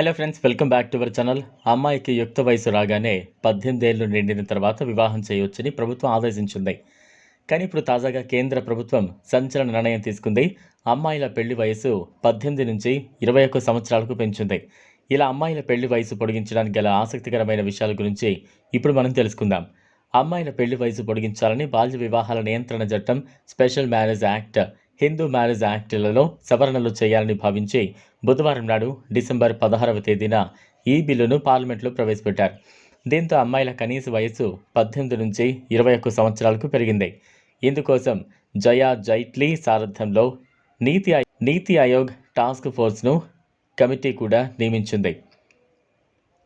Hello friends welcome back to our channel అమ్మాయికి యుక్త వయసు రాగానే పద్దెనిమిది ఏళ్ళు నిండిన తర్వాత వివాహం చేయవచ్చని ప్రభుత్వం ఆదేశించింది. కానీ ఇప్పుడు తాజాగా కేంద్ర ప్రభుత్వం సంచలన నిర్ణయం తీసుకుంది. అమ్మాయిల పెళ్ళి వయసు పద్దెనిమిది నుంచి ఇరవై ఒక్క సంవత్సరాలకు పెంచింది. ఇలా అమ్మాయిల పెళ్ళి వయసు పొడిగించడానికి గల ఆసక్తికరమైన విషయాల గురించి ఇప్పుడు మనం తెలుసుకుందాం. అమ్మాయిల పెళ్ళి వయసు పొడిగించాలని బాల్య వివాహాల నియంత్రణ చట్టం special marriage act Hindu marriage యాక్టులలో సవరణలు చేయాలని భావించి బుధవారం నాడు డిసెంబర్ పదహారవ తేదీన ఈ బిల్లును పార్లమెంట్లో ప్రవేశపెట్టారు. దీంతో అమ్మాయిల కనీస వయసు పద్దెనిమిది నుంచి ఇరవై ఒక్క సంవత్సరాలకు పెరిగింది. ఇందుకోసం జయా జైట్లీ సారథ్యంలో నీతి నీతి ఆయోగ్ టాస్క్ ఫోర్స్ను కమిటీ కూడా నియమించింది.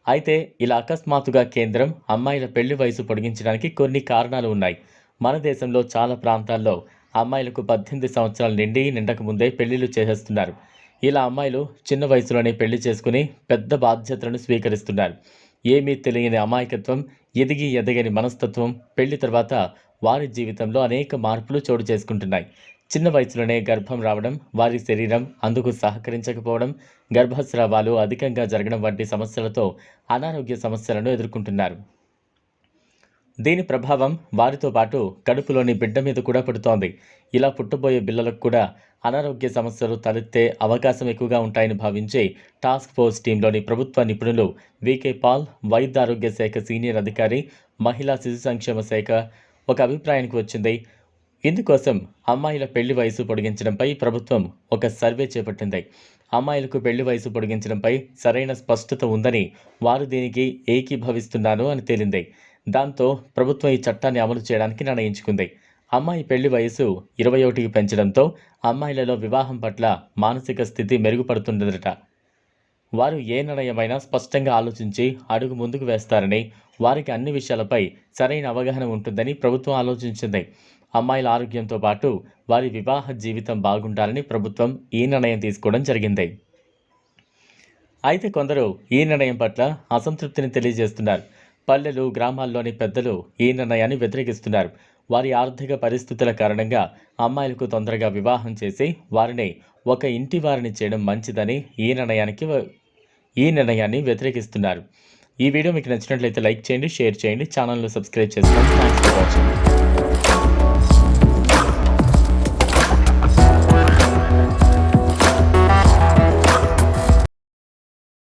అయితే ఇలా అకస్మాత్తుగా కేంద్రం అమ్మాయిల పెళ్ళి వయసు పొడిగించడానికి కొన్ని కారణాలు ఉన్నాయి. మన దేశంలో చాలా ప్రాంతాల్లో అమ్మాయిలకు పద్దెనిమిది సంవత్సరాలు నిండి నిండక ముందే పెళ్ళిళ్ళు చేసేస్తున్నారు. ఇలా అమ్మాయిలు చిన్న వయసులోనే పెళ్ళి చేసుకుని పెద్ద బాధ్యతలను స్వీకరిస్తున్నారు. ఏమీ తెలియని అమాయకత్వం ఎదిగి ఎదగని మనస్తత్వం పెళ్ళి తర్వాత వారి జీవితంలో అనేక మార్పులు చోటు చేసుకుంటున్నాయి. చిన్న వయసులోనే గర్భం రావడం వారి శరీరం అందుకు సహకరించకపోవడం గర్భస్రావాలు అధికంగా జరగడం వంటి సమస్యలతో అనారోగ్య సమస్యలను ఎదుర్కొంటున్నారు. దీని ప్రభావం వారితో పాటు కడుపులోని బిడ్డ మీద కూడా పడుతోంది. ఇలా పుట్టబోయే పిల్లలకు కూడా అనారోగ్య సమస్యలు తలెత్తే అవకాశం ఎక్కువగా ఉంటాయని భావించి టాస్క్ ఫోర్స్ టీంలోని ప్రభుత్వ నిపుణులు వికే పాల్ వైద్య ఆరోగ్య శాఖ సీనియర్ అధికారి మహిళా శిశు సంక్షేమ శాఖ ఒక అభిప్రాయానికి వచ్చింది. ఇందుకోసం అమ్మాయిల పెళ్ళి వయసు పొడిగించడంపై ప్రభుత్వం ఒక సర్వే చేపట్టింది. అమ్మాయిలకు పెళ్ళి వయసు పొడిగించడంపై సరైన స్పష్టత ఉందని వారు దీనికి ఏకీభవిస్తున్నారు అని తేలింది. దాంతో ప్రభుత్వం ఈ చట్టాన్ని అమలు చేయడానికి నిర్ణయించుకుంది. అమ్మాయి పెళ్ళి వయసు ఇరవై ఒకటికి పెంచడంతో అమ్మాయిలలో వివాహం పట్ల మానసిక స్థితి మెరుగుపడుతుందట. వారు ఏ నిర్ణయమైనా స్పష్టంగా ఆలోచించి అడుగు ముందుకు వేస్తారని వారికి అన్ని విషయాలపై సరైన అవగాహన ఉంటుందని ప్రభుత్వం ఆలోచించింది. అమ్మాయిల ఆరోగ్యంతో పాటు వారి వివాహ జీవితం బాగుండాలని ప్రభుత్వం ఈ నిర్ణయం తీసుకోవడం జరిగింది. అయితే కొందరు ఈ నిర్ణయం పట్ల అసంతృప్తిని తెలియజేస్తున్నారు. పల్లెలు గ్రామాల్లోని పెద్దలు ఈ నిర్ణయాన్ని వ్యతిరేకిస్తున్నారు. వారి ఆర్థిక పరిస్థితుల కారణంగా అమ్మాయిలకు తొందరగా వివాహం చేసి వారిని ఒక ఇంటి వారిని చేయడం మంచిదని ఈ నిర్ణయానికి ఈ నిర్ణయాన్ని వ్యతిరేకిస్తున్నారు. ఈ వీడియో మీకు నచ్చినట్లయితే లైక్ చేయండి షేర్ చేయండి ఛానల్ను సబ్స్క్రైబ్ చేసుకోండి. Thanks for watching